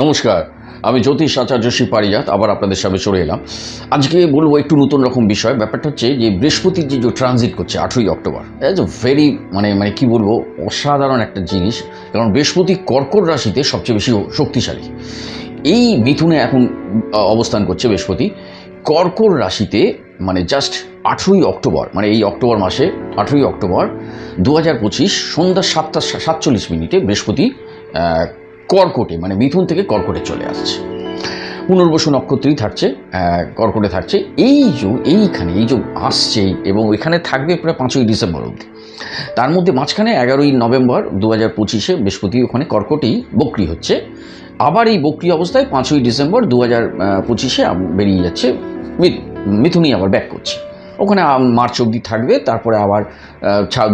নমস্কার, আমি জ্যোতিষ আচার্য শ্রী পারিজাত আবার আপনাদের সামনে চলে এলাম। আজকে বলব একটু নতুন রকম বিষয়, ব্যাপারটা হচ্ছে যে বৃহস্পতির যে ট্রানজিট করছে আঠেরোই অক্টোবর এজ এ ভেরি মানে মানে কি বলব, অসাধারণ একটা জিনিস, কারণ বৃহস্পতি কর্কট রাশিতে সবচেয়ে বেশি শক্তিশালী। এই মিথুনে এখন অবস্থান করছে বৃহস্পতি। কর্কট রাশিতে মানে জাস্ট আঠেরোই অক্টোবর মানে এই অক্টোবর মাসে, আঠেরোই অক্টোবর দু হাজার পঁচিশ সন্ধ্যা সাতটা, সাতচল্লিশ মিনিটে বৃহস্পতি কর্কটে মানে মিথুন থেকে কর্কটে চলে আসছে। পুনর্বসু নক্ষত্রেই থাকছে কর্কটে থাকছে। এই যে, এইখানে, এই যে আসছে, এবং এখানে থাকবে প্রায় পাঁচই ডিসেম্বর অবধি। তার মধ্যে মাঝখানে এগারোই নভেম্বর দু হাজার পঁচিশে বৃহস্পতি ওখানে কর্কটেই বক্রি হচ্ছে। আবার এই বক্রি অবস্থায় পাঁচই ডিসেম্বর দু হাজার পঁচিশে বেরিয়ে যাচ্ছে, মিথ- মিথুনই আবার ব্যাক করছে। ওখানে মার্চ অবধি থাকবে, তারপরে আবার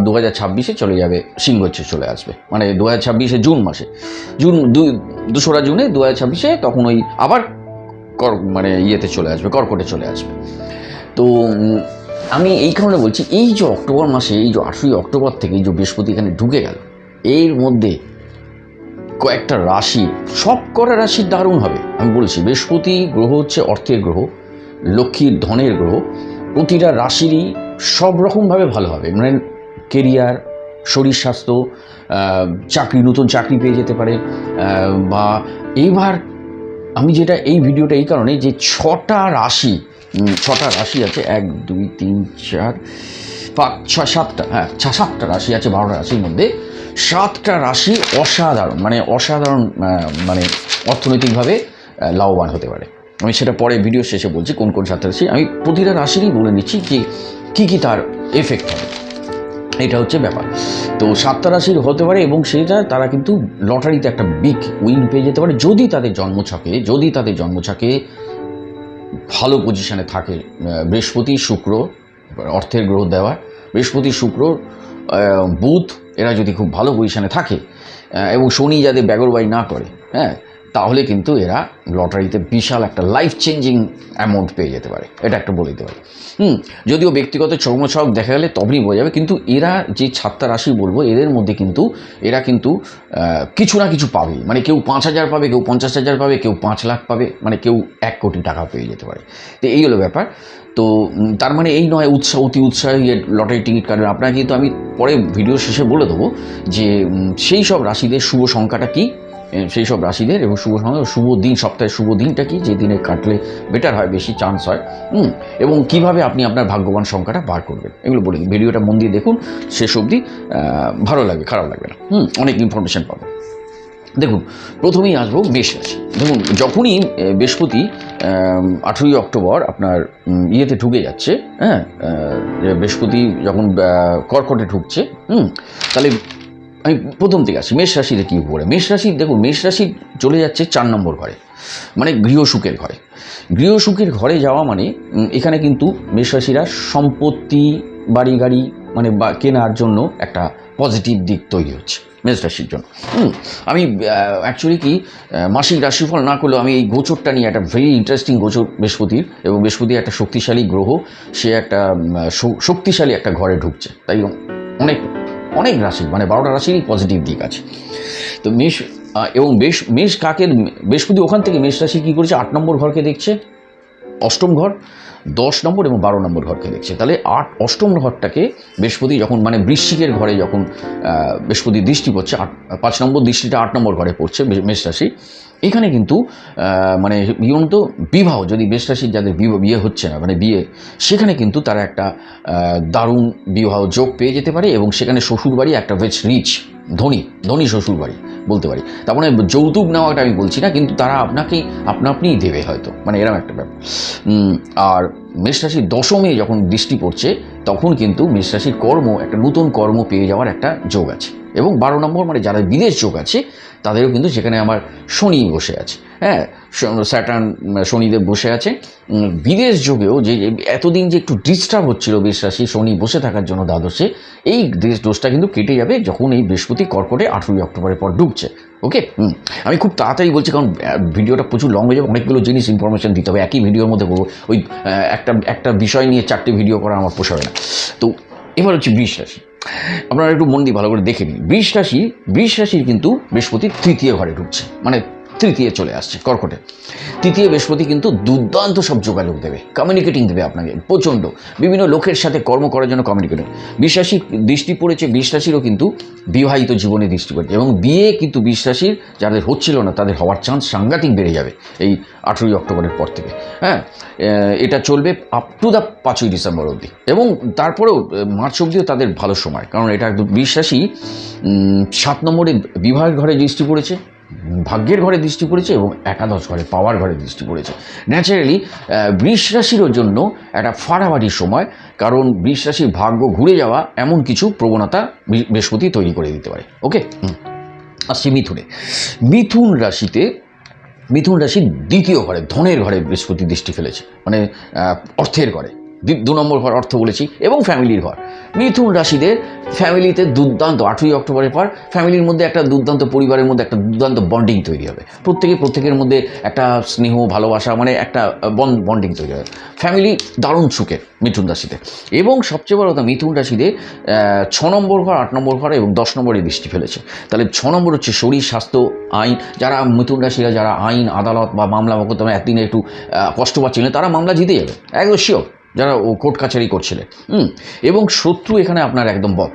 দু হাজার ছাব্বিশে চলে যাবে, সিংহচ্ছে চলে আসবে মানে দু হাজার ছাব্বিশে জুন মাসে। জুন দুই দোসরা জুনে দু হাজার ছাব্বিশে তখন ওই আবার কর মানে ইয়েতে চলে আসবে, কর্কটে চলে আসবে। তো আমি এই কারণে বলছি, এই যে অক্টোবর মাসে, এই যে আঠেরোই অক্টোবর থেকে এই যে বৃহস্পতি এখানে ঢুকে গেল, এর মধ্যে কয়েকটা রাশি, সব করা রাশি দারুণ হবে। আমি বলছি, বৃহস্পতি গ্রহ হচ্ছে অর্থের গ্রহ, লক্ষ্মীর ধনের গ্রহ প্রতিটা রাশিরই সব রকমভাবে ভালো হবে। মানে কেরিয়ার, শরীর স্বাস্থ্য চাকরি, নতুন চাকরি পেয়ে যেতে পারে বা এইবার আমি যেটা এই ভিডিওটা এই কারণে যে ছটা রাশি ছটা রাশি আছে, এক, দুই, তিন, চার, পাঁচ, ছয়, সাতটা হ্যাঁ ছ- সাতটা রাশি আছে, বারোটা রাশির মধ্যে। সাতটা রাশি অসাধারণ মানে অসাধারণ মানে অর্থনৈতিকভাবে লাভবান হতে পারে। আমি সেটা পরে ভিডিও শেষে বলছি কোন কোন রাশি আমি প্রতিটা রাশিরই বলে নিচ্ছি যে কী কী তার এফেক্ট হবে। এটা হচ্ছে ব্যাপার। তো সাতটা রাশির হতে পারে এবং সেটা তারা কিন্তু লটারিতে একটা বিগ উইন পেয়ে যেতে পারে। যদি তাদের জন্ম জন্মছকে যদি তাদের জন্ম জন্মছকে ভালো পজিশানে থাকে বৃহস্পতি, শুক্র অর্থের গ্রহ দেওয়া, বৃহস্পতি, শুক্র বুধ, এরা যদি খুব ভালো পজিশানে থাকে এবং শনি যাদের ব্যাগরবাই না করে হ্যাঁ তাহলে কিন্তু এরা লটারিতে বিশাল একটা লাইফ চেঞ্জিং অ্যামাউন্ট পেয়ে যেতে পারে। এটা একটা বলে দিতে পারি। হুম, যদিও ব্যক্তিগত চর্মছক দেখা গেলে তখনই বোঝা যাবে, কিন্তু এরা যে ছাত্রা রাশি বলব, এদের মধ্যে কিন্তু, এরা কিন্তু কিছু না কিছু পাবে। মানে কেউ পাঁচ হাজার পাবে, কেউ পঞ্চাশ হাজার পাবে, কেউ পাঁচ লাখ পাবে মানে কেউ এক কোটি টাকা পেয়ে যেতে পারে। তো এই হলো ব্যাপার। তো তার মানে এই নয় উৎসাহ অতি উৎসাহী লটারি টিকিট কাটবেন আপনার কিন্তু আমি পরে ভিডিও শেষে বলে দেবো যে সেই সব রাশিদের শুভ সংখ্যাটা কী? সেই সব রাশিদের এবং শুভ সংখ্যা শুভ দিন, সপ্তাহের শুভ দিনটা কি? যে দিনে কাটলে বেটার হয়, বেশি চান্স হয়, হুম? এবং কীভাবে আপনি আপনার ভাগ্যবান সংখ্যাটা বার করবেন? এগুলো বলে দিন ভিডিওটা মন দিয়ে দেখুন, শেষ অবধি ভালো লাগবে, খারাপ লাগবে না, হুম? অনেক ইনফরমেশন পাবেন। দেখুন, প্রথমেই আসব মেষ রাশি। দেখুন, যখনই বৃহস্পতি আঠেরোই অক্টোবর আপনার ইয়েতে ঢুকে যাচ্ছে হ্যাঁ? বৃহস্পতি যখন কর্কটে ঢুকছে, হুম? তাহলে আমি প্রথম থেকে আসি মেষ রাশিতে কী করে মেষ রাশি, দেখুন, মেষ রাশি চলে যাচ্ছে চার নম্বর ঘরে মানে গৃহসুখের ঘরে। গৃহসুখের ঘরে যাওয়া মানে এখানে কিন্তু মেষ রাশিরা সম্পত্তি বাড়ি গাড়ি মানে বা, কেনার জন্য একটা পজিটিভ দিক তৈরি হচ্ছে মেষ রাশির জন্য। আমি অ্যাকচুয়ালি কি মাসিক রাশিফল না করলেও আমি এই গোচরটা নিয়ে একটা ভেরি ইন্টারেস্টিং গোচর বৃহস্পতির, এবং বৃহস্পতি একটা শক্তিশালী গ্রহ, সে একটা শক্তিশালী একটা ঘরে ঢুকছে। তাই অনেক অনেক রাশি মানে বারোটা রাশিরই পজিটিভ দিক আছে। তো মেষ এবং বেশ, মেষ কাকের, বৃহস্পতি ওখান থেকে মেষ রাশি কী করেছে? আট নম্বর ঘরকে দেখছে। অষ্টম ঘর। দশ নম্বর এবং বারো নম্বর ঘরকে দেখছে। তাহলে আট অষ্টম ঘরটাকে বৃহস্পতি যখন মানে বৃশ্চিকের ঘরে যখন বৃহস্পতি দৃষ্টি পড়ছে, আট, পাঁচ নম্বর দৃষ্টিটা আট নম্বর ঘরে পড়ছে মেষ রাশি। এখানে কিন্তু মানে বিয়ন তো বিবাহ, যদি মেষ রাশির যাদের বিয়ে হচ্ছে না মানে বিয়ে, সেখানে কিন্তু তারা একটা দারুণ বিবাহ যোগ পেয়ে যেতে পারে এবং সেখানে শ্বশুরবাড়ি একটা বেশ রিচ ধনী ধনী শ্বশুরবাড়ি। বলতে পারি। তার মানে যৌতুক নেওয়াটা আমি বলছি না, কিন্তু তারা আপনাকেই আপনা আপনিই দেবে হয়তো। মানে এরকম একটা ব্যাপার। আর মেষ রাশির দশমে যখন দৃষ্টি পড়ছে, তখন কিন্তু মেষ রাশির কর্ম, একটা নতুন কর্ম পেয়ে যাওয়ার একটা যোগ আছে। এবং বারো নম্বর মানে যারা বিদেশ যোগ আছে, তাদেরও কিন্তু সেখানে আমার শনি বসে আছে। হ্যাঁ স্যাটার্ন, শনিদেব বসে আছে। বিদেশ যোগেও যে এতদিন যে একটু ডিস্টার্ব হচ্ছিল বৃষ রাশি শনি বসে থাকার জন্য দ্বাদশে, এই দোষটা কিন্তু কেটে যাবে যখন এই বৃহস্পতি কর্কটে আঠেরোই অক্টোবরের পর ঢুকছে ওকে আমি খুব তাড়াতাড়ি বলছি কারণ ভিডিওটা প্রচুর লং হয়ে যাবে, অনেকগুলো জিনিস ইনফরমেশান দিতে হবে। একই ভিডিওর মধ্যে করব। ওই একটা একটা বিষয় নিয়ে চারটে ভিডিও করা আমার পোষাবে না তো, এবার হচ্ছে বৃষ রাশি আপনারা একটু মন দিয়ে ভালো করে দেখে নিন। বৃষ রাশি, বৃষ রাশির কিন্তু বৃহস্পতি তৃতীয় ঘরে ঢুকছে। মানে তৃতীয় চলে আসছে কর্কটে। তৃতীয় বৃহস্পতি কিন্তু দুর্দান্ত সব যোগাযোগ দেবে কমিউনিকেটিং দেবে আপনাকে প্রচণ্ড। বিভিন্ন লোকের সাথে কর্ম করার জন্য কমিউনিকেটিং বিশ্বাসী দৃষ্টি পড়েছে, বিশ্বাসীরও কিন্তু বিবাহিত জীবনে দৃষ্টি পড়েছে এবং বিয়ে কিন্তু বিশ্বাসীর, যাদের হচ্ছিল না, তাদের হওয়ার চান্স সাংঘাতিক বেড়ে যাবে এই আঠেরোই অক্টোবরের পর থেকে। হ্যাঁ এটা চলবে আপ টু দ্য পাঁচই ডিসেম্বর অবধি এবং তারপরেও মার্চ অবধিও তাদের ভালো সময়। কারণ এটা বিশ্বাসী সাত নম্বরে বিবাহের ঘরে দৃষ্টি পড়েছে। ভাগ্যের ঘরে দৃষ্টি পড়েছে এবং একাদশ ঘরে পাওয়ার ঘরে দৃষ্টি পড়েছে। ন্যাচারালি বৃষ রাশির জন্য একটা ফাড়াফাড়ি সময়, কারণ বৃষ রাশির ভাগ্য ঘুরে যাওয়া এমন কিছু প্রবণতা বৃহস্পতি তৈরি করে দিতে পারে। ওকে। আসছি মিথুনে। মিথুন রাশিতে, মিথুন রাশির দ্বিতীয় ঘরে, ধনের ঘরে বৃহস্পতি দৃষ্টি ফেলেছে। মানে অর্থের ঘরে। দু নম্বর ঘর অর্থ বলেছি, এবং ফ্যামিলির ঘর। মিথুন রাশিদের ফ্যামিলিতে দুর্দান্ত আঠেরোই অক্টোবরের পর ফ্যামিলির মধ্যে একটা দুর্দান্ত পরিবারের মধ্যে একটা দুর্দান্ত বন্ডিং তৈরি হবে। প্রত্যেকে প্রত্যেকের মধ্যে একটা স্নেহ, ভালোবাসা মানে একটা বন বন্ডিং তৈরি হবে। ফ্যামিলি দারুণ সুখের মিথুন রাশিতে। এবং সবচেয়ে বড় কথা, মিথুন রাশিতে ছ নম্বর ঘর, আট নম্বর ঘর এবং দশ নম্বরে দৃষ্টি ফেলেছে। তাহলে ছ নম্বর হচ্ছে শরীর, স্বাস্থ্য, আইন। যারা মিথুন রাশিরা, যারা আইন, আদালত বা মামলা মোকদ্দমা একদিনে একটু কষ্ট পাচ্ছিলেন তারা মামলা জিতে যাবে। একদম শিওর যারা ও কোর্ট কাছারি করছিলেন হুম এবং শত্রু এখানে আপনার একদম বধ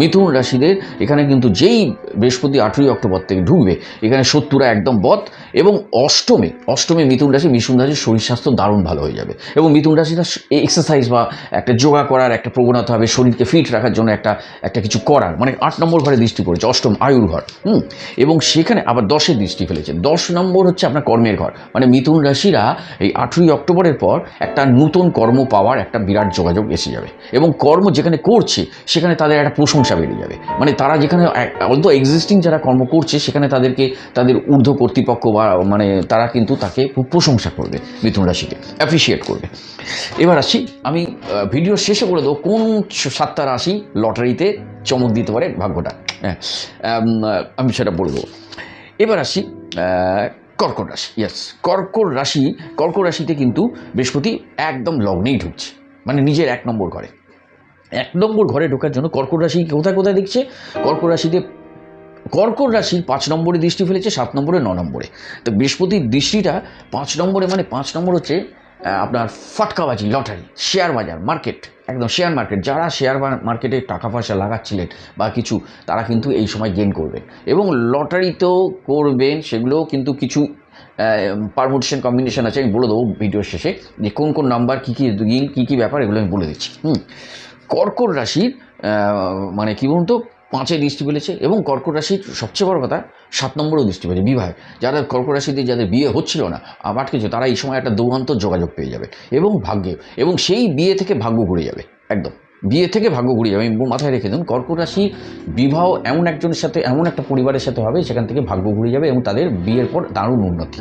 মিথুন রাশিদের, এখানে কিন্তু যেই বৃহস্পতি আঠেরোই অক্টোবর থেকে ঢুকবে, এখানে শত্রুরা একদম বধ এবং অষ্টমে অষ্টমে মিথুন রাশি, মিথুন রাশির শরীর স্বাস্থ্য দারুণ ভালো হয়ে যাবে এবং মিথুন রাশিটা এক্সারসাইজ বা একটা যোগা করার একটা প্রবণতা হবে, শরীরকে ফিট রাখার জন্য একটা একটা কিছু করার মানে আট নম্বর ঘরে দৃষ্টি পড়েছে, অষ্টম আয়ুর ঘর, হুম, এবং সেখানে আবার দশের দৃষ্টি ফেলেছে, দশ নম্বর হচ্ছে আপনার কর্মের ঘর মানে মিথুন রাশিরা এই আঠেরোই অক্টোবরের পর একটা নতুন কর্ম পাওয়ার একটা বিরাট যোগাযোগ এসে যাবে এবং কর্ম যেখানে করছে, সেখানে তাদের একটা প্রশংসা বেড়ে যাবে। মানে তারা যেখানে অন্ত এক্সিস্টিং যারা কর্ম করছে, সেখানে তাদেরকে, তাদের ঊর্ধ্ব কর্তৃপক্ষ বা মানে তারা কিন্তু তাকে প্রশংসা করবে মিথুন রাশিকে অ্যাপ্রিসিয়েট করবে। এবার আসি, আমি ভিডিও শেষে বলে দেবো, কোন সাতটা রাশি লটারিতে চমক দিতে পারে ভাগ্যটা? হ্যাঁ আমি সেটা বলে দেবো। এবার আসি কর্কট রাশি ইয়াস কর্কট রাশি, কর্কট রাশিতে কিন্তু বৃহস্পতি একদম লগ্নেই ঢুকছে মানে নিজের এক নম্বর ঘরে। এক নম্বর ঘরে ঢোকার জন্য কর্কট রাশি কোথায় কোথায় দেখছে? কর্কট রাশিতে, কর্কট রাশির পাঁচ নম্বরে দৃষ্টি ফেলেছে, সাত নম্বরে ন নম্বরে। তো বৃহস্পতির দৃষ্টিটা পাঁচ নম্বরে মানে পাঁচ নম্বর হচ্ছে আপনার ফাটকাবাজি লটারি শেয়ার বাজার মার্কেট একদম শেয়ার মার্কেট যারা শেয়ার মার্কেটে টাকা পয়সা লাগাচ্ছিলেন বা কিছু, তারা কিন্তু এই সময় গেন করবেন। এবং লটারিতেও করবেন সেগুলো কিন্তু কিছু পারমোটেশন কম্বিনেশন আছে। আমি বলে দেবো ভিডিওর শেষে যে কোন কোন নাম্বার কী কী দিন কী কী ব্যাপার, এগুলো আমি বলে দিচ্ছি। হুম। কর্কট রাশির মানে কী বলুন তো, পাঁচে দৃষ্টি ফেলেছে এবং কর্কট রাশির সবচেয়ে বড় কথা সাত নম্বরও দৃষ্টি পেয়েছে বিবাহে। যারা কর্কট রাশিতে যাদের বিয়ে হচ্ছিল না আবার কিছু তারা এই সময় একটা দৌড়ান্ত যোগাযোগ পেয়ে যাবে এবং ভাগ্যে, এবং সেই বিয়ে থেকে ভাগ্য ঘুরে যাবে, একদম। বিয়ে থেকে ভাগ্য ঘুরে যাবে। আমি মাথায় রেখে দিন, কর্কট রাশি বিবাহ এমন একজনের সাথে, এমন একটা পরিবারের সাথে হবে, সেখান থেকে ভাগ্য ঘুরে যাবে এবং তাদের বিয়ের পর দারুণ উন্নতি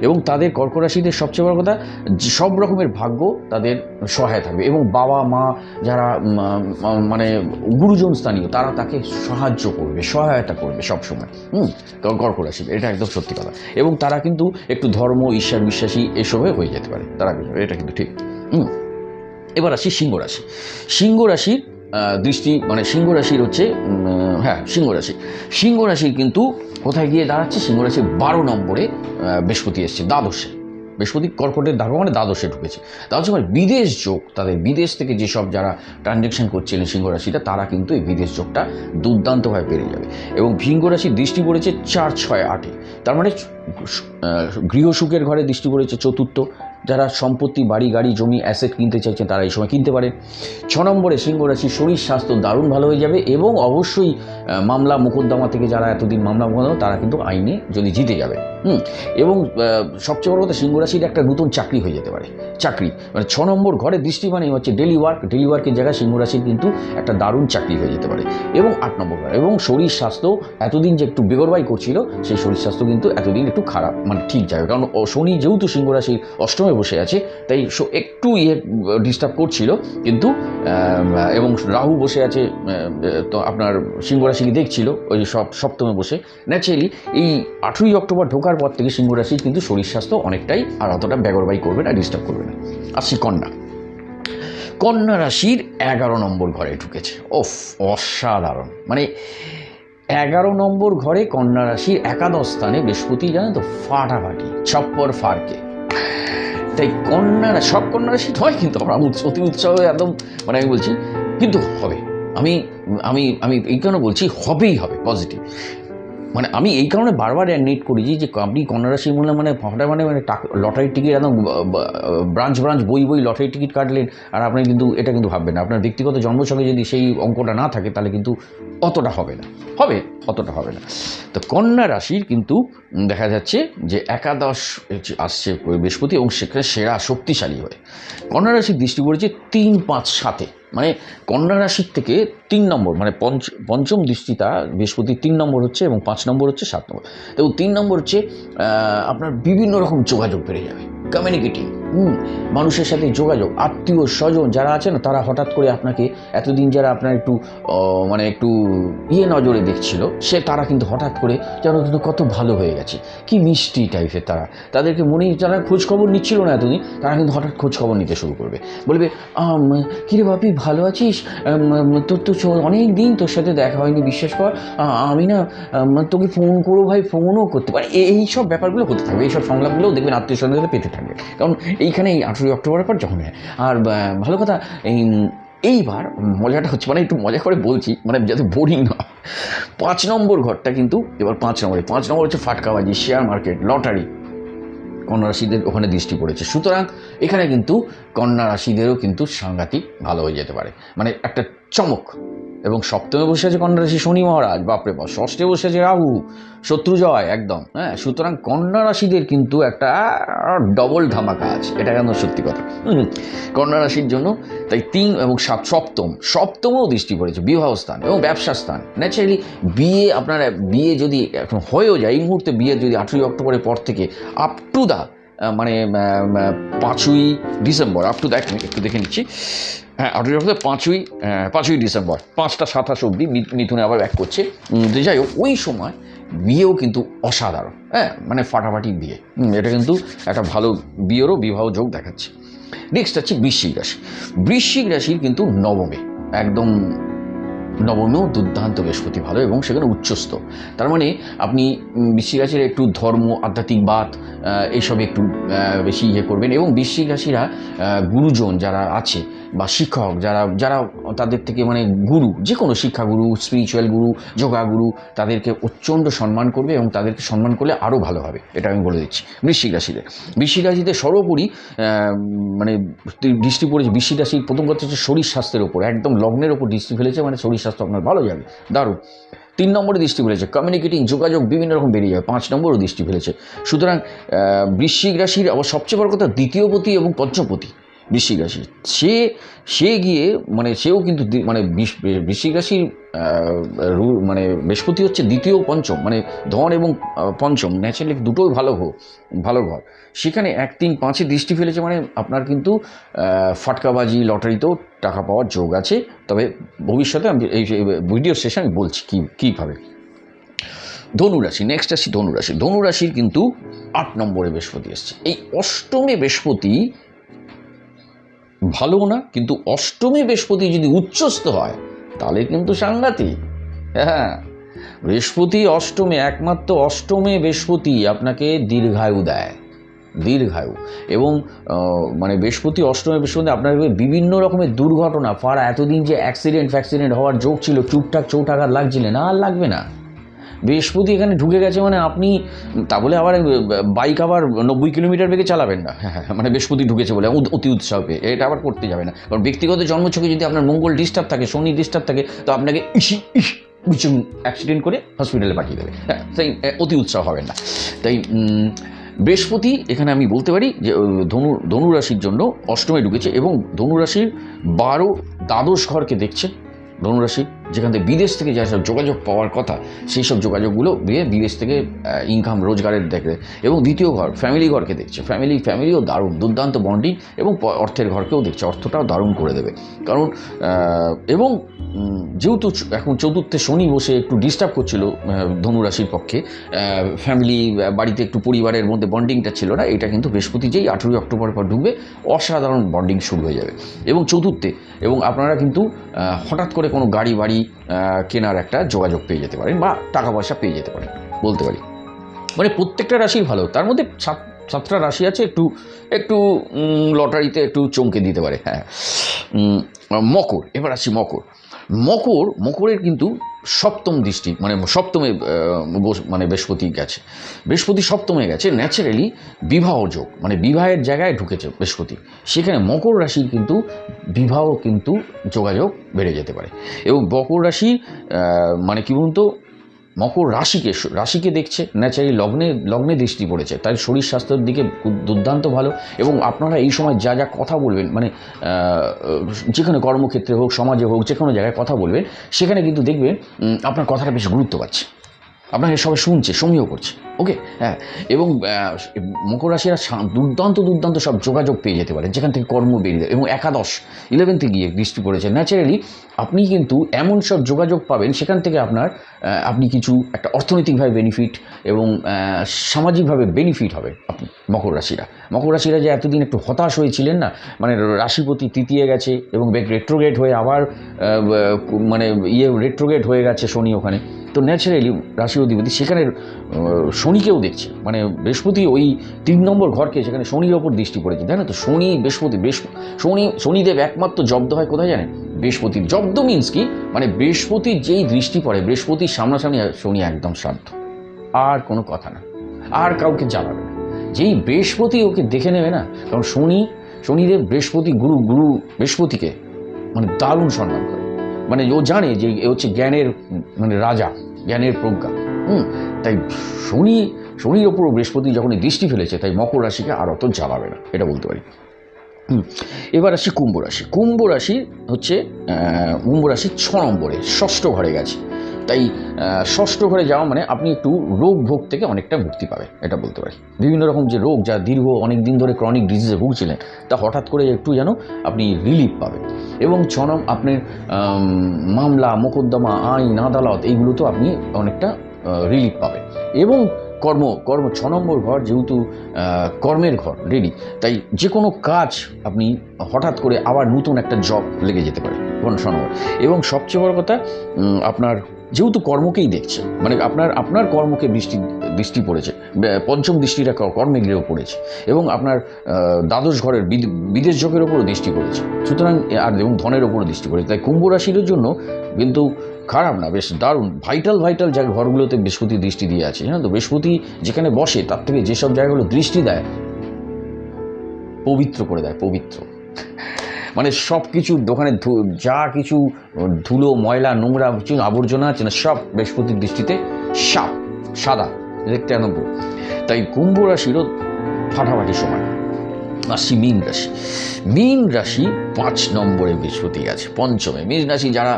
এবং তাদের কর্কট রাশিদের সবচেয়ে বড় কথা, সব রকমের ভাগ্য তাদের সহায় থাকবে। এবং বাবা, মা যারা মানে গুরুজন স্থানীয়, তারা তাকে সাহায্য করবে, সহায়তা করবে সব সময় হুম? কর- কর্কট রাশি এটা একদম সত্যি কথা। এবং তারা কিন্তু একটু ধর্ম ঈশ্বর বিশ্বাসী এসবে হয়ে যেতে পারে। তারা এটা কিন্তু ঠিক। হুম? এবার আসি সিংহ রাশি সিংহ রাশির দৃষ্টি মানে সিংহ রাশির হচ্ছে হ্যাঁ সিংহ রাশি। সিংহ রাশির কিন্তু কোথায় গিয়ে দাঁড়াচ্ছে? সিংহ রাশির বারো নম্বরে বৃহস্পতি এসছে, দ্বাদশে। বৃহস্পতি কর্কটের ধারক মানে দ্বাদশে ঢুকেছে। দ্বাদশে মানে বিদেশ যোগ। তাদের বিদেশ থেকে যেসব যারা ট্রানজ্যাকশন করছিলেন সিংহ রাশিটা, তারা কিন্তু এই বিদেশ যোগটা দুর্দান্তভাবে পেরে যাবে। এবং সিংহ রাশির দৃষ্টি পড়েছে চার, ছয়, আটে। তার মানে গৃহসুখের ঘরে দৃষ্টি পড়েছে চতুর্থ। যারা সম্পত্তি, বাড়ি, গাড়ি, জমি অ্যাসেট কিনতে চাইছেন, তারা এই সময় কিনতে পারেন। ছ নম্বরে সিংহ রাশি শরীর স্বাস্থ্য দারুণ ভালো হয়ে যাবে এবং অবশ্যই মামলা মোকদ্দমা থেকে যারা এতদিন মামলা মোকদ্দমা, তারা কিন্তু আইনে যদি জিতে যাবে। হুম, এবং সবচেয়ে বড় কথা, সিংহ রাশির একটা নতুন চাকরি হয়ে যেতে পারে। চাকরি মানে ছ নম্বর ঘরে দৃষ্টি মানে হচ্ছে ডেলি ওয়ার্ক ডেলি ওয়ার্কের জায়গায় সিংহ রাশির কিন্তু একটা দারুণ চাকরি হয়ে যেতে পারে। এবং আট নম্বর ঘর, এবং শরীর স্বাস্থ্য এতদিন যে একটু বেগরবাই করছিল, সেই শরীর স্বাস্থ্য কিন্তু এতদিন একটু খারাপ মানে ঠিক যাবে। কারণ শনি যেহেতু সিংহ রাশির অষ্টমে বসে আছে, তাই একটু ইয়ে ডিস্টার্ব করছিল, কিন্তু এবং রাহু বসে আছে তো আপনার সিংহ রাশিকে দেখছিল, ওই সব সপ্তমে বসে। ন্যাচারালি এই আঠেরোই অক্টোবর ঢোকার পর থেকে সিংহ রাশির কিন্তু শরীর স্বাস্থ্য অনেকটাই আর অতটা বেগরবাই করবে না ডিস্টার্ব করবে না। আসছি কন্যা। কন্যা রাশির এগারো নম্বর ঘরে ঢুকেছে। ওফ, অসাধারণ। মানে এগারো নম্বর ঘরে কন্যা রাশির একাদশ স্থানে বৃহস্পতি, জানেন তো, ফাটাফাটি, ছপ্পর ফারকে। তাই কন্যারা, সব কন্যারা শীত হয় কিন্তু আমরা অতি উৎসাহ একদম মানে আমি বলছি, কিন্তু হবে। আমি আমি আমি এই কারণে বলছি, হবেই হবে পজিটিভ মানে আমি এই কারণে বারবার অ্যাডমিট করেছি যে আপনি কন্যা রাশির মূল্য মানে হঠাৎ মানে মানে লটারির টিকিট একদম ব্রাঞ্চ ব্রাঞ্চ বই বই লটারির টিকিট কাটলেন আর আপনি কিন্তু, এটা কিন্তু ভাববেন না। আপনার ব্যক্তিগত জন্মছকে যদি সেই অঙ্কটা না থাকে তাহলে কিন্তু অতটা হবে না। হবে, অতটা হবে না। তো কন্যা রাশির কিন্তু দেখা যাচ্ছে যে একাদশ আসছে বৃহস্পতি এবং সেখানে সেরা শক্তিশালী হয়ে। কন্যা রাশির দৃষ্টি পড়েছে তিন পাঁচ সাতে। মানে কন্যা রাশির থেকে তিন নম্বর মানে পঞ্চ, পঞ্চম দৃষ্টিতা বৃহস্পতি তিন নম্বর হচ্ছে এবং পাঁচ নম্বর হচ্ছে সাত নম্বর। এবং তিন নম্বর হচ্ছে আপনার বিভিন্ন রকম যোগাযোগ বেড়ে যাবে কমিউনিকেটিং হুম, মানুষের সাথে যোগাযোগ, আত্মীয় স্বজন যারা আছে না, তারা হঠাৎ করে আপনাকে এতদিন যারা আপনার একটু মানে একটু ইয়ে নজরে দেখছিল, সে তারা কিন্তু হঠাৎ করে যেন কিন্তু কত ভালো হয়ে গেছে। কি মিষ্টি টাইপের তারা। তাদেরকে মনেই যারা খোঁজখবর নিচ্ছিল না এতদিন, তারা কিন্তু হঠাৎ খোঁজখবর নিতে শুরু করবে। বলবে কিরে বাপি, ভালো আছিস? তোর তো অনেক দিন তোর সাথে দেখা হয়নি, বিশ্বাস কর। আমি না তোকে ফোন করো ভাই, ফোনও করতে পারি এই- এই সব ব্যাপারগুলো হতে থাকবে, এইসব সংলাপগুলোও দেখবেন আত্মীয় স্বজনদের পেতে থাকবে। কারণ এইখানে এই আঠেরোই অক্টোবরের পর যখন আর ভালো কথা, এই, এইবার মজাটা হচ্ছে মানে একটু মজা করে বলছি মানে যাতে বোরিং না। পাঁচ নম্বর ঘরটা কিন্তু, এবার পাঁচ নম্বরে, পাঁচ নম্বর হচ্ছে ফাটকাবাজি শেয়ার মার্কেট লটারি কন্যা রাশিদের ওখানে দৃষ্টি পড়েছে। সুতরাং, এখানে কিন্তু কন্যা রাশিদেরও কিন্তু সাংঘাতিক ভালো হয়ে যেতে পারে। মানে একটা চমক। এবং সপ্তমে বসে আছে কন্যা রাশি শনি মহারাজ, বাপরে বাপ, ষষ্ঠে বসে আছে রাহু, শত্রু জয়, একদম হ্যাঁ? সুতরাং কন্যা রাশিদের কিন্তু একটা ডবল ধামাকা আছে, এটা কেন সত্যি কথা। কন্যা রাশির জন্য তাই তিন এবং সাত, সপ্তম, সপ্তমেও দৃষ্টি পড়েছে, বিবাহ স্থান এবং ব্যবসা স্থান। ন্যাচারালি বিয়ে আপনার, বিয়ে যদি এখন হয়েও যায়, এই মুহূর্তে বিয়ে যদি আঠেরোই অক্টোবরের পর থেকে আপ টু দা মানে পাঁচই ডিসেম্বর আপ টু দ্যাট একটু দেখে নিচ্ছি। হ্যাঁ আঠেরোই অক্টোবর পাঁচই পাঁচই ডিসেম্বর, পাঁচটা সাতাশ অবধি মিথুনে আবার ব্যাক করছে। তো যাই হোক, ওই সময় বিয়েও কিন্তু অসাধারণ। হ্যাঁ মানে ফাটাফাটি বিয়ে। এটা কিন্তু একটা ভালো বিয়েরও বিবাহ যোগ দেখাচ্ছে। নেক্সট হচ্ছে বৃশ্চিক রাশি। বৃশ্চিক রাশির কিন্তু নবমে, একদম নবমেও দুর্দান্ত বৃহস্পতি ভালো এবং সেখানে উচ্চস্থ। তার মানে আপনি বৃশ্চিক রাশির একটু ধর্ম আধ্যাত্মিকবাদ এইসবে একটু বেশি ইয়ে করবেন। এবং বৃশ্চিক রাশিরা গুরুজন যারা আছে বা শিক্ষক যারা যারা তাদের থেকে মানে গুরু যে কোনো শিক্ষাগুরু স্পিরিচুয়াল গুরু, যোগা গুরু, তাদেরকে প্রচণ্ড সম্মান করবে এবং তাদেরকে সম্মান করলে আরও ভালো হবে। এটা আমি বলে দিচ্ছি বৃশ্চিক রাশিদের। বৃশ্চিক রাশিতে সর্বোপরি মানে দৃষ্টি পড়েছে বৃশ্চিক প্রথম কথা হচ্ছে শরীর স্বাস্থ্যের ওপর। একদম লগ্নের ওপর দৃষ্টি ফেলেছে মানে শরীর স্বাস্থ্য আপনার ভালো যাবে। দারুণ। তিন নম্বরে দৃষ্টি ফেলেছে। কমিউনিকেটিং যোগাযোগ বিভিন্ন রকম বেরিয়ে যাবে। পাঁচ নম্বরও দৃষ্টি ফেলেছে। সুতরাং বৃশ্চিক রাশির আবার সবচেয়ে বড় কথা দ্বিতীয়পতি এবং পঞ্চমপতি বৃশ্চিক রাশি সে সে গিয়ে মানে সেও কিন্তু মানে বিশ- বৃশ্চিক রাশির মানে বৃহস্পতি হচ্ছে দ্বিতীয় পঞ্চম মানে ধন এবং পঞ্চম ন্যাচারালি দুটোই ভালো ঘর ভালো ঘর। সেখানে এক তিন পাঁচে দৃষ্টি ফেলেছে মানে আপনার কিন্তু ফাটকাবাজি, লটারিতেও টাকা পাওয়ার যোগ আছে। তবে ভবিষ্যতে আমি এই ভিডিও শেষে আমি বলছি কী, কীভাবে। ধনুরাশি নেক্সট আসি ধনুরাশি। ধনুরাশির কিন্তু আট নম্বরে বৃহস্পতি এসছে। এই অষ্টমে বৃহস্পতি ভালো না, কিন্তু অষ্টমী বৃহস্পতি যদি উচ্চস্থ হয় তাহলে কিন্তু সাংঘাতিক। হ্যাঁ বৃহস্পতি অষ্টমে, একমাত্র অষ্টমে বৃহস্পতি আপনাকে দীর্ঘায়ু দেয়। দীর্ঘায়ু। এবং মানে বৃহস্পতি অষ্টমে বৃহস্পতি আপনার বিভিন্ন রকমের দুর্ঘটনা ফাড়া এতদিন যে অ্যাক্সিডেন্ট ফ্যাক্সিডেন্ট হওয়ার যোগ ছিল, চুপটাক চৌটাঘাত লাগছিলেন আর লাগবে না। বৃহস্পতি এখানে ঢুকে গেছে মানে আপনি, তা বলে আবার বাইক আবার নব্বই কিলোমিটার বেগে চালাবেন না। হ্যাঁ হ্যাঁ মানে বৃহস্পতি ঢুকেছে বলে অতি উৎসাহ পেয়ে এটা আবার করতে যাবে না। কারণ ব্যক্তিগত জন্মছকে যদি আপনার মঙ্গল ডিস্টার্ব থাকে, শনি ডিস্টার্ব থাকে, তো আপনাকে ইসি, ইস উচুম অ্যাক্সিডেন্ট করে হসপিটালে পাঠিয়ে দেবে। হ্যাঁ তাই অতি উৎসাহ হবেন না। তাই বৃহস্পতি, এখানে আমি বলতে পারি যে ধনু, ধনুরাশির জন্য অষ্টমে ঢুকেছে এবং ধনুরাশির বারো দ্বাদশ ঘরকে দেখছে। ধনুরাশি যেখান থেকে বিদেশ থেকে যা সব যোগাযোগ পাওয়ার কথা, সেই সব যোগাযোগগুলো দিয়ে বিদেশ থেকে ইনকাম রোজগারের দেখে, এবং দ্বিতীয় ঘর ফ্যামিলি ঘরকে দেখছে। ফ্যামিলি ফ্যামিলিও দারুণ। দুর্দান্ত বন্ডিং এবং অর্থের ঘরকেও দেখছে। অর্থটাও দারুণ করে দেবে। কারণ এবং যেহেতু এখন চতুর্থে শনি বসে একটু ডিস্টার্ব করছিল ধনুরাশির পক্ষে ফ্যামিলি বাড়িতে একটু পরিবারের মধ্যে বন্ডিংটা ছিল না, এটা কিন্তু বৃহস্পতি যেই আঠেরোই অক্টোবর পর ঢুকবে অসাধারণ বন্ডিং শুরু হয়ে যাবে। এবং চতুর্থে, এবং আপনারা কিন্তু হঠাৎ করে কোনো গাড়ি বাড়ি কেনার একটা যোগাযোগ পেয়ে যেতে পারেন বা টাকা পয়সা পেয়ে যেতে পারেন, বলতে পারি। মানে প্রত্যেকটা রাশিই ভালো, তার মধ্যে সাতটা রাশি আছে, একটু একটু লটারিতে একটু চমকে দিতে পারে হ্যাঁ। মকর, এবার আসি মকর। মকর, মকরের কিন্তু সপ্তম দৃষ্টি মানে সপ্তমে মানে বৃহস্পতি গেছে। বৃহস্পতি সপ্তমে গেছে ন্যাচারালি বিবাহ যোগ মানে বিবাহের জায়গায় ঢুকেছে বৃহস্পতি। সেখানে মকর রাশির কিন্তু বিবাহ কিন্তু যোগাযোগ বেড়ে যেতে পারে। এবং মকর রাশির মানে কি বলুন তো মকর রাশিকে রাশিকে দেখছে, ন্যাচারালি লগ্নে লগ্নে দৃষ্টি পড়েছে। তাই শরীর স্বাস্থ্যের দিকে দুর্দান্ত ভালো এবং আপনারা এই সময় যা যা কথা বলবেন মানে যেখানে কর্মক্ষেত্রে হোক, সমাজে হোক যে কোনো জায়গায় কথা বলবেন, সেখানে কিন্তু দেখবেন আপনার কথাটা বেশ গুরুত্ব পাচ্ছে। আপনাকে সবাই শুনছে, সমীহ করছে। ওকে হ্যাঁ এবং মকর রাশিরা দুর্দান্ত দুর্দান্ত সব যোগাযোগ পেয়ে যেতে পারে, যেখান থেকে কর্ম বেরিয়ে এবং একাদশ ইলেভেন্থে গিয়ে দৃষ্টি পড়েছে। ন্যাচারালি আপনি কিন্তু এমন সব যোগাযোগ পাবেন, সেখান থেকে আপনার আপনি কিছু একটা অর্থনৈতিকভাবে বেনিফিট এবং সামাজিকভাবে বেনিফিট হবে আপনি, মকর রাশিরা। মকর রাশিরা যে এতদিন একটু হতাশ হয়েছিলেন না মানে রাশিপতি তৃতীয় গেছে এবং রেট্রোগেট হয়ে আবার মানে ইয়ে রেট্রোগেট হয়ে গেছে শনি ওখানে। তো ন্যাচারালি রাশি অধিপতি সেখানে শনিকেও দেখছে মানে বৃহস্পতি ওই তিন নম্বর ঘরকে সেখানে শনির ওপর দৃষ্টি পড়েছে, তাই না? তো শনি, বৃহস্পতি বৃহস্পতি শনি, শনিদেব একমাত্র জব্দ হয় কোথায় জানেন? বৃহস্পতির। জব্দ মিন্স কি? মানে বৃহস্পতির যেই দৃষ্টি পড়ে, বৃহস্পতির সামনাসামনি শনি একদম শান্ত। আর কোনো কথা না। আর কাউকে জ্বালাবে না। যেই বৃহস্পতি ওকে দেখে নেবে না, কারণ শনি, শনিদেব বৃহস্পতি গুরু গুরু বৃহস্পতিকে মানে দারুণ সম্মান করে। মানে ও জানে যে হচ্ছে জ্ঞানের মানে রাজা, জ্ঞানের প্রজ্ঞা। হুম, তাই শনি, শনির ওপর বৃহস্পতি যখন দৃষ্টি ফেলেছে, তাই মকর রাশিকে আর অত জ্বালাবে না, এটা বলতে পারি। এবার আসি কুম্ভ রাশি। কুম্ভ রাশি হচ্ছে কুম্ভ রাশি ছ নম্বরে, ষষ্ঠ ঘরে গেছে। তাই ষষ্ঠ ঘরে যাওয়া মানে আপনি একটু রোগ ভোগ থেকে অনেকটা মুক্তি পাবে এটা বলতে পারি। বিভিন্ন রকম যে রোগ যা দীর্ঘ অনেক দিন ধরে ক্রনিক ডিজিজে ভুগছিলেন, তা হঠাৎ করে একটু যেন আপনি রিলিফ পাবেন। এবং ছ নম, আপনার মামলা, মোকদ্দমা, আইন, আদালত এইগুলোতেও আপনি অনেকটা রিলিফ পাবেন এবং কর্ম কর্ম ছ নম্বর ঘর যেহেতু কর্মের ঘর রেডি তাই যে কোনো কাজ আপনি হঠাৎ করে আবার নতুন একটা জব লেগে যেতে পারে কোন ছ নম্বর। এবং সবচেয়ে বড় কথা আপনার যেহেতু কর্মকেই দেখছে মানে আপনার আপনার কর্মকে দৃষ্টি দৃষ্টি পড়েছে পঞ্চম দৃষ্টিটা কর্মে গৃহ পড়েছে, এবং আপনার দ্বাদশ ঘরের বিদেশ যোগের ওপরও দৃষ্টি পড়েছে। সুতরাং, আর, এবং ধনের ওপরও দৃষ্টি পড়েছে। তাই কুম্ভ রাশির জন্য কিন্তু খারাপ না, বেশ দারুণ ভাইটাল ভাইটাল যা ঘরগুলোতে বৃহস্পতি দৃষ্টি দিয়ে আছে জানেন তো? বৃহস্পতি যেখানে বসে, তার থেকে যেসব জায়গাগুলো দৃষ্টি দেয়, পবিত্র করে দেয়, পবিত্র। মানে সব কিছু দোকানে যা কিছু, ধুলো, ময়লা, নোংরা, কিছু আবর্জনা আছে না, সব বৃহস্পতির দৃষ্টিতে সাপ, সাদা, দেখতে আনন্দ। তাই কুম্ভ রাশিরও ফাটাফাটি সময়। আসছি মীন রাশি। মীন রাশি পাঁচ নম্বরে বৃহস্পতি আছে, পঞ্চমে। মীন রাশি যারা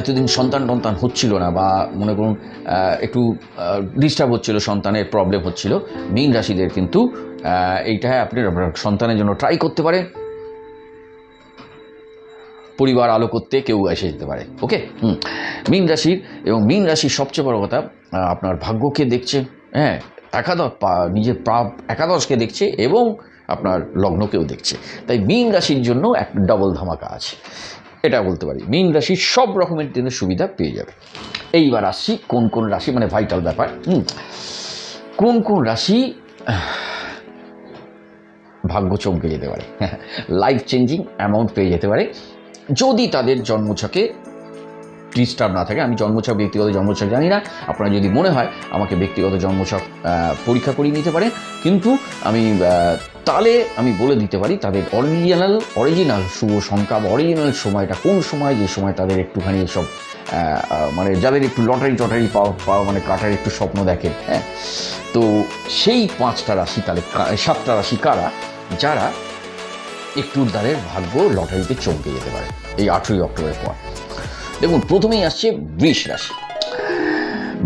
এতদিন সন্তান টন্তান হচ্ছিল না বা মনে করুন একটু ডিস্টার্ব হচ্ছিল, সন্তানের প্রবলেম হচ্ছিল, মীন রাশিদের কিন্তু এইটা আপনি আপনার সন্তানের জন্য ট্রাই করতে পারে। পরিবার আলো করতে কেউ এসে যেতে পারে ওকে হুম। মীন রাশির এবং মীন রাশির সবচেয়ে বড় কথা আপনার ভাগ্যকে দেখছে হ্যাঁ একাদশ নিজের প্রাপ, একাদশকে দেখছে এবং আপনার লগ্নকেও দেখছে। তাই মীন রাশির জন্য এক ডবল ধামাকা আছে। এটা বলতে পারি, মীন রাশির সব রকমের দিনের সুবিধা পেয়ে যাবে। এইবার আসছি কোন কোন রাশি মানে ভাইটাল ব্যাপার। কোন কোন রাশি ভাগ্য চমকে যেতে পারে। লাইফ চেঞ্জিং অ্যামাউন্ট পেয়ে যেতে পারে। যদি তাদের জন্মছকে ডিস্টার্ব না থাকে, আমি জন্মছক, ব্যক্তিগত জন্মছক জানি না। আপনারা যদি মনে হয়, আমাকে ব্যক্তিগত জন্মছক পরীক্ষা করিয়ে নিতে পারেন। কিন্তু, আমি তাহলে আমি বলে দিতে পারি তাদের অরিজিনাল অরিজিনাল শুভ সংখ্যা অরিজিনাল সময়টা, কোন সময় যে সময় তাদের একটুখানি সব মানে যাদের একটু লটারি টটারি পাওয়া পাওয়া মানে কাটার একটু স্বপ্ন দেখে হ্যাঁ? তো সেই পাঁচটা রাশি তাহলে সাতটা রাশি কারা? যারা একটু তাদের ভাগ্য লটারিতে চমকে যেতে পারে এই আঠেরোই অক্টোবরের পর। দেখুন, প্রথমেই আসছে বৃষ রাশি।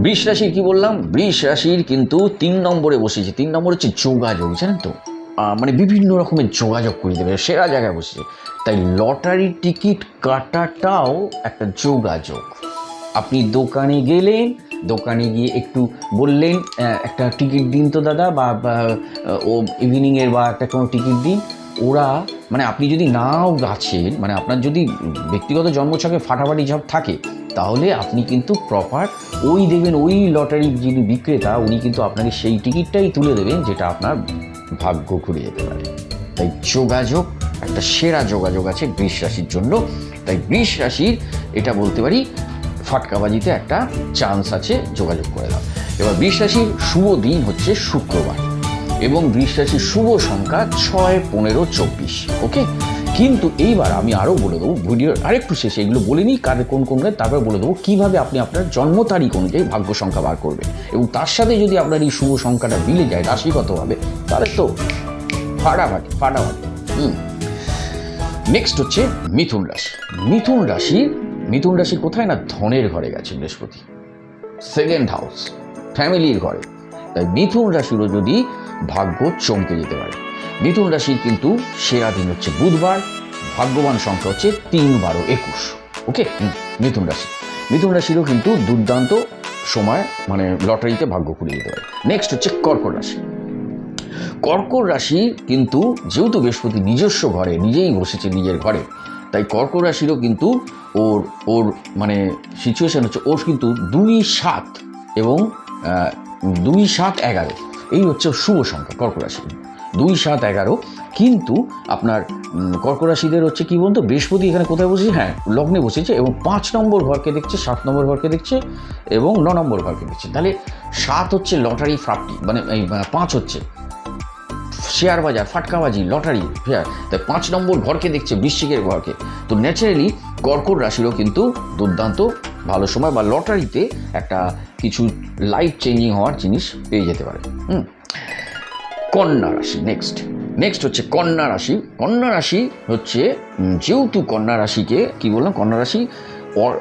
বৃষ রাশির কি বললাম? বৃষ রাশির কিন্তু তিন নম্বরে বসেছে তিন নম্বর হচ্ছে যোগাযোগ, জানেন তো? মানে বিভিন্ন রকমের যোগাযোগ করে দেবে সেরা জায়গায় বসেছে। তাই লটারির টিকিট কাটাটাও একটা যোগাযোগ। আপনি দোকানে গেলেন, দোকানে গিয়ে একটু বললেন একটা টিকিট দিন তো দাদা, বা ও ইভিনিংয়ের বা একটা কোনো টিকিট দিন। ওরা মানে আপনি যদি নাও গাছেন মানে আপনার যদি ব্যক্তিগত জন্মছকে ফাটাফাটি সব থাকে, তাহলে আপনি কিন্তু প্রপার ওই দেখবেন ওই লটারির যিনি বিক্রেতা, উনি কিন্তু আপনাকে সেই টিকিটটাই তুলে দেবেন, যেটা আপনার ভাগ্য ঘুরিয়ে যেতে পারে। তাই যোগাযোগ, একটা সেরা যোগাযোগ আছে বৃষ রাশির জন্য। তাই বৃষ রাশির, এটা বলতে পারি, ফাটকাবাজিতে একটা চান্স আছে যোগাযোগ করে দাও এবার বৃষ রাশির শুভ দিন হচ্ছে শুক্রবার এবং বৃষ রাশির শুভ সংখ্যা ছয়, পনেরো, চব্বিশ ওকে কিন্তু এইবার আমি আরও বলে দেবো, ভিডিওর আরেকটু শেষে এগুলো বলে নিই, কার কোন কোন তারপরে বলে দেবো কীভাবে আপনি আপনার জন্ম তারিখ অনুযায়ী ভাগ্য সংখ্যা বার করবেন। এবং তার সাথে যদি আপনার এই শুভ সংখ্যাটা মিলে যায় রাশিগতভাবে, তাহলে তো ফাটাফাটি ফাটাফাটি। হুম। নেক্সট হচ্ছে মিথুন রাশি। মিথুন রাশির মিথুন রাশি কোথায় না ধনের ঘরে গেছে বৃহস্পতি। সেকেন্ড হাউস ফ্যামিলির ঘরে। তাই মিথুন রাশিরও যদি ভাগ্য চমকে যেতে পারে। মিথুন রাশির কিন্তু সেরা দিন হচ্ছে বুধবার, ভাগ্যবান সংখ্যা হচ্ছে তিন বারো একুশ। ওকে? মিথুন রাশি। মিথুন রাশিরও কিন্তু দুর্দান্ত সময় মানে লটারিতে ভাগ্য খুলে যেতে পারে। নেক্সট হচ্ছে কর্কট রাশি। কর্কট রাশি কিন্তু যেহেতু বৃহস্পতি নিজস্ব ঘরে, নিজেই বসেছে নিজের ঘরে, তাই কর্কট রাশিরও কিন্তু ওর ওর মানে সিচুয়েশন হচ্ছে ওর কিন্তু দুই সাত এবং দুই সাত এগারো। এই হচ্ছে শুভ সংখ্যা কর্কট রাশি। দুই সাত এগারো কিন্তু আপনার উম, কর্কট রাশিদের হচ্ছে কি বলতো? বৃহস্পতি এখানে কোথায় বসেছে? হ্যাঁ লগ্নে বসেছে এবং পাঁচ নম্বর ঘরকে দেখছে সাত নম্বর ঘরকে দেখছে এবং ন নম্বর ঘরকে দেখছে। তাহলে সাত হচ্ছে লটারি প্রাপ্তি মানে এই পাঁচ হচ্ছে। শেয়ার বাজার ফাটকাবাজি লটারি শেয়ার তাই পাঁচ নম্বর ঘরকে দেখছে বৃশ্চিকের ঘরকে। তো ন্যাচারালি কর্কট রাশিরও কিন্তু দুর্দান্ত ভালো সময় বা লটারিতে একটা কিছু লাইফ চেঞ্জিং হওয়ার জিনিস পেয়ে যেতে পারে। হুম। কন্যা রাশি নেক্সট নেক্সট হচ্ছে কন্যা রাশি। কন্যা রাশি হচ্ছে যেহেতু কন্যা রাশিকে কি বললাম? কন্যা রাশি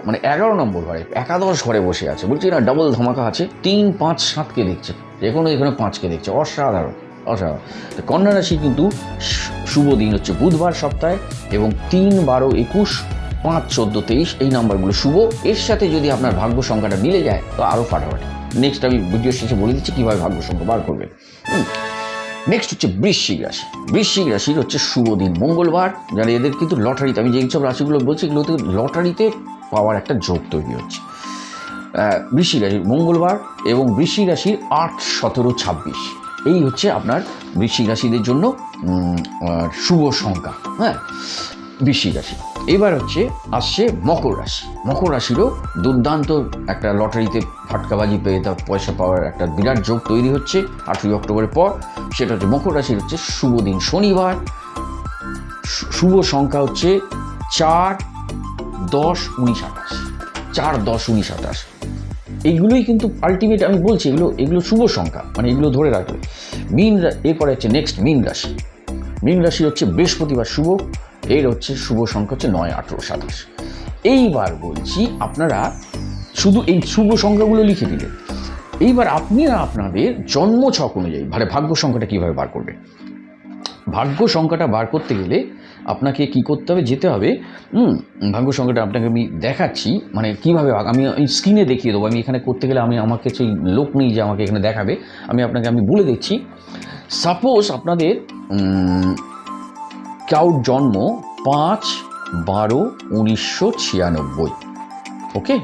মানে এগারো নম্বর ঘরে, একাদশ ঘরে বসে আছে। বলছি না ডাবল ধামাকা আছে। তিন, পাঁচ, সাতকে দেখছে। যে কোনো এখানে পাঁচকে দেখছে। অসাধারণ অসাধারণ। কন্যা রাশি কিন্তু শুভ দিন হচ্ছে বুধবার সপ্তাহে এবং তিন, বারো, একুশ পাঁচ, চোদ্দ, তেইশ, এই নাম্বারগুলো শুভ। এর সাথে যদি আপনার ভাগ্য সংখ্যাটা মিলে যায়, তো আরও ফাটাফাটি। নেক্সট আমি ভিডিও শেষে বলে দিচ্ছি কীভাবে ভাগ্য সংখ্যা বার করবেন। নেক্সট হচ্ছে বৃশ্চিক রাশি। বৃশ্চিক রাশির হচ্ছে শুভ দিন, মঙ্গলবার। যারা এদের কিন্তু লটারিতে, আমি যেই সব রাশিগুলো বলছি এগুলোতে লটারিতে পাওয়ার একটা যোগ তৈরি হচ্ছে। বৃশ্চিক রাশি মঙ্গলবার এবং বৃশ্চিক রাশির আট, সতেরো, ছাব্বিশ। এই হচ্ছে আপনার বৃশ্চিক রাশিদের জন্য শুভ সংখ্যা। হ্যাঁ? বৃশ্চিক রাশি। এবার হচ্ছে আসছে মকর রাশি। মকর রাশিরও দুর্দান্ত একটা লটারিতে ফাটকাবাজি পেয়ে তার পয়সা পাওয়ার একটা বিরাট যোগ তৈরি হচ্ছে আঠেরোই অক্টোবরের পর। সেটা হচ্ছে মকর রাশির হচ্ছে শুভ দিন শনিবার। শুভ সংখ্যা হচ্ছে চার দশ উনিশ আঠাশ। চার দশ উনিশ আঠাশ। এইগুলোই কিন্তু আলটিমেট আমি বলছি এগুলো এগুলো শুভ সংখ্যা মানে এগুলো ধরে রাখবে। মিন এরপরে হচ্ছে নেক্সট মিন রাশি। মিন রাশি হচ্ছে বৃহস্পতিবার শুভ। এর হচ্ছে শুভ সংখ্যা হচ্ছে নয়, আঠেরো, সাতাশ। এইবার বলছি আপনারা শুধু এই শুভ সংখ্যাগুলো লিখে দিলেন। এইবার আপনারা আপনাদের জন্ম ছক অনুযায়ী মানে ভাগ্য সংখ্যাটা কীভাবে বার করবেন ভাগ্য সংখ্যাটা বার করতে গেলে আপনাকে কি করতে হবে? যেতে হবে ভাগ্য সংখ্যাটা আপনাকে আমি দেখাচ্ছি মানে কীভাবে আমি স্ক্রিনে দেখিয়ে দেবো। আমি এখানে করতে গেলে আমি আমাকে সেই লোক নেই যে আমাকে এখানে দেখাবে। আমি আপনাকে আমি বলে দিচ্ছি সাপোজ আপনাদের কাউর জন্ম পাঁচ বারো উনিশশো ছিয়ানব্বই। ওকে?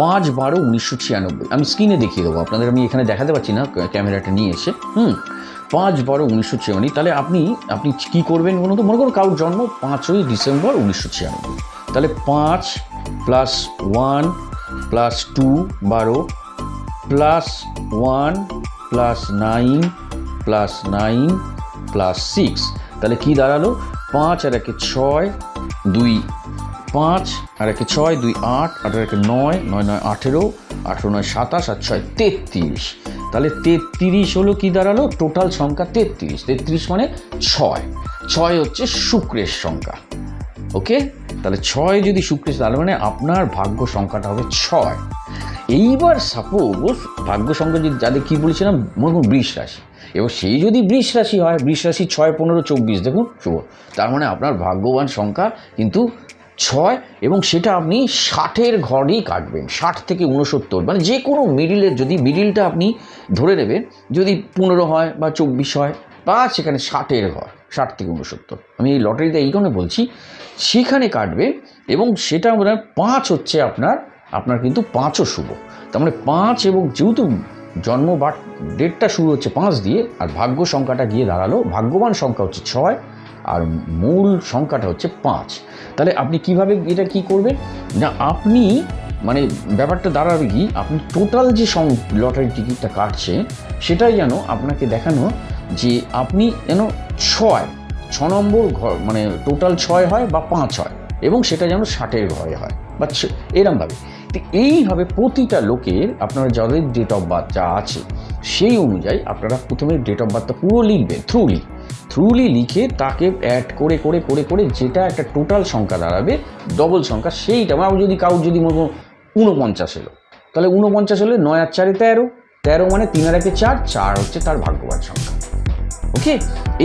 পাঁচ বারো উনিশশো ছিয়ানব্বই। আমি স্ক্রিনে দেখিয়ে দেবো, আপনাদের আমি এখানে দেখাতে পারছি না ক্যামেরাটা নিয়ে এসে। হুম? পাঁচ বারো উনিশশো ছিয়ানব্বই, তাহলে আপনি আপনি কী করবেন বলুন তো? মনে করুন কারোর জন্ম পাঁচই ডিসেম্বর উনিশশো ছিয়ানব্বই। তাহলে পাঁচ প্লাস ওয়ান প্লাস টু বারো plus one plus nine plus nine plus six তাহলে কি দাঁড়াল? পাঁচ আর একে ছয়, দুই পাঁচ, আর একে ছয়, দুই আট আট আর একে নয় নয় নয় আঠেরো আঠেরো নয় সাতাশ আর ছয় তেত্রিশ। তাহলে তেত্রিশ হলো কি দাঁড়াল? টোটাল সংখ্যা তেত্রিশ। তেত্রিশ মানে ছয়। ছয় হচ্ছে শুক্রের সংখ্যা। ওকে? তাহলে ছয় যদি শুক্রের তাহলে মানে আপনার ভাগ্য সংখ্যাটা হবে ছয়। এইবার সাপোজ ভাগ্য সংখ্যা যদি, যাদের কী বলেছিলাম? মনে করুন বৃষ রাশি। এবার সেই যদি বৃষ রাশি হয়, বৃষ রাশি ছয়, পনেরো, চব্বিশ, দেখুন, শুভ। তার মানে আপনার ভাগ্যবান সংখ্যা কিন্তু ছয় এবং সেটা আপনি ষাটের ঘরেই কাটবেন, ষাট থেকে উনসত্তর মানে যে কোনো মিডিলের যদি মিডিলটা আপনি ধরে নেবেন, যদি পনেরো হয় বা চব্বিশ হয়, বা সেখানে ষাটের ঘর, ষাট থেকে উনসত্তর আমি এই লটারিতে এই কারণে বলছি, সেখানে কাটবে এবং সেটা আপনার পাঁচ হচ্ছে আপনার আপনার কিন্তু পাঁচও শুভ। তার মানে পাঁচ এবং যেহেতু জন্ম বা ডেটটা শুরু হচ্ছে পাঁচ দিয়ে, আর ভাগ্য সংখ্যাটা গিয়ে দাঁড়াল, ভাগ্যবান সংখ্যা হচ্ছে ছয়, আর মূল সংখ্যাটা হচ্ছে পাঁচ। তাহলে আপনি কীভাবে এটা কি করবেন? না, আপনি মানে ব্যাপারটা দাঁড়াবে কি, আপনি টোটাল যে সং লটারি টিকিটটা কাটছে, সেটাই যেন আপনাকে দেখানো যে আপনি যেন ছয়, ছ নম্বর ঘর মানে টোটাল ছয় হয় বা পাঁচ হয়, এবং সেটা যেন ষাটের ঘরে হয়, বা এরমভাবে। তো এইভাবে প্রতিটা লোকের আপনার যাদের ডেট অফ বার্থ যা আছে, সেই অনুযায়ী আপনারা প্রথমে ডেট অফ বার্থটা পুরো লিখবেন থ্রুলি থ্রুলি লিখে তাকে অ্যাড করে করে করে করে যেটা একটা টোটাল সংখ্যা দাঁড়াবে ডবল সংখ্যা সেইটা। আমার যদি কাউ যদি মনে ঊনপঞ্চাশ এলো, তাহলে ঊনপঞ্চাশ হলে নয় আর চারে তেরো। তেরো মানে তিন আর একে চার চার হচ্ছে তার ভাগ্যবান সংখ্যা। ওকে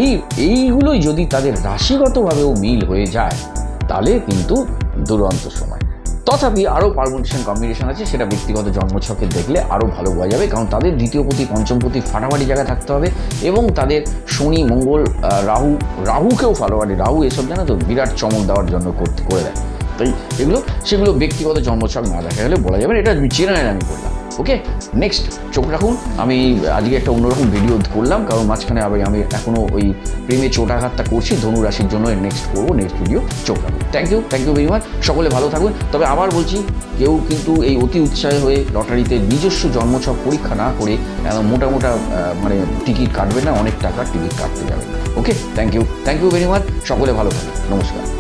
এই, এইগুলোই যদি তাদের রাশিগতভাবেও মিল হয়ে যায়, তাহলে কিন্তু দুরন্ত সময়। তথাপি আরও পারমুটেশন কম্বিনেশন আছে, সেটা ব্যক্তিগত জন্মছকে দেখলে আরও ভালো বোঝা যাবে। কারণ তাদের দ্বিতীয় পতি, পঞ্চম পতি ফাটাফাটি জায়গায় থাকতে হবে এবং তাদের শনি, মঙ্গল রাহু, রাহুকেও ফালোয়ারি রাহু এসব জানে তো বিরাট চমক দেওয়ার জন্য করতে, করে দেয়। তাই এগুলো, সেগুলো ব্যক্তিগত জন্মছক না দেখা গেলে বলা যাবে এটা এটা চেনায় আমি করলাম ওকে নেক্সট চোখ রাখুন। আমি আজকে একটা অন্যরকম ভিডিও করলাম, কারণ মাঝখানে আবার আমি এখনও ওই প্রেমে চোটাঘাতটা করছি, ধনু রাশির জন্য নেক্সট করব নেক্সট ভিডিও চোখ রাখুন। Thank you thank you very much সকলে ভালো থাকবেন। তবে আবার বলছি, কেউ কিন্তু এই অতি উৎসাহী হয়ে লটারিতে নিজস্ব জন্মছক পরীক্ষা না করে মোটা মোটা মানে টিকিট কাটবে না, অনেক টাকার টিকিট কাটতে যাবে okay thank you thank you very much সকলে ভালো থাকবেন। নমস্কার।